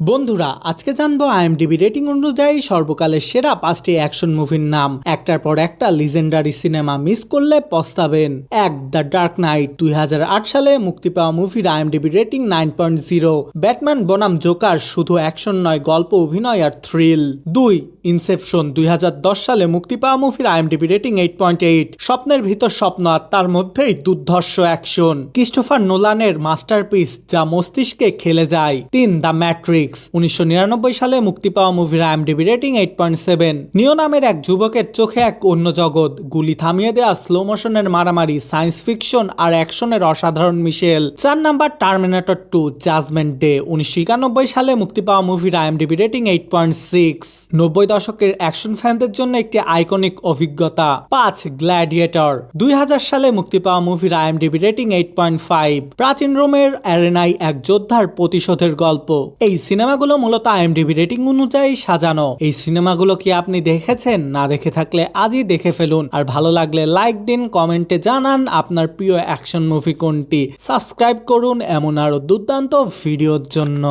বন্ধুরা, আজকে জানব আইএমডিবি রেটিং অনুযায়ী সর্বকালের সেরা পাঁচটি অ্যাকশন মুভির নাম। একটার পর একটা লিজেন্ডারি সিনেমা মিস করলে পস্তাবেন। এক দ্য ডার্ক নাইট দুই হাজার আট সালে মুক্তি পাওয়া মুভির IMDb rating nine point zero. Batman, বনাম জোকার, শুধু অ্যাকশন নয়, গল্প, অভিনয় আর থ্রিল দুই, ইনসেপশন, দুই হাজার দশ সালে মুক্তি পাওয়া মুভির IMDb rating eight point eight স্বপ্নের ভিতর স্বপ্ন আর তার মধ্যেই দুর্ধর্ষ অ্যাকশন। ক্রিস্টোফার নোলানের মাস্টারপিস যা মস্তিষ্কে খেলে যায়। তিন, দ্য ম্যাট্রিক্স উনিশশো সালে মুক্তি পাওয়া মুভির IMDb rating eight point seven Neo নামের এক যুবকের চোখে এক অন্য জগৎ। গুলি থামিয়ে দেওয়া স্লো মোশনের মারামারি সায়েন্স ফিকশন আর অ্যাকশনের অসাধারণ মিশেল। চার number Terminator two Judgment Day উনিশশো একানব্বই সালে মুক্তি পাওয়া মুভির IMDb rating eight point six নব্বই দশকের অ্যাকশন ফ্যানদের জন্য একটি আইকনিক অভিজ্ঞতা। পাঁচ গ্ল্যাডিয়েটর দুই হাজার সালে মুক্তি পাওয়া মুভির IMDb rating eight point five প্রাচীন রোমের অ্যারেনায় এক যোদ্ধার প্রতিশোধের গল্প। এই সিনেমাগুলো মূলত আইএমডিবি রেটিং অনুযায়ী সাজানো। এই সিনেমাগুলো কি আপনি দেখেছেন? না দেখে থাকলে আজই দেখে ফেলুন। আর ভালো লাগলে লাইক দিন, কমেন্টে জানান আপনার প্রিয় অ্যাকশন মুভি কোনটি। সাবস্ক্রাইব করুন এমন আরও দুর্দান্ত ভিডিওর জন্য।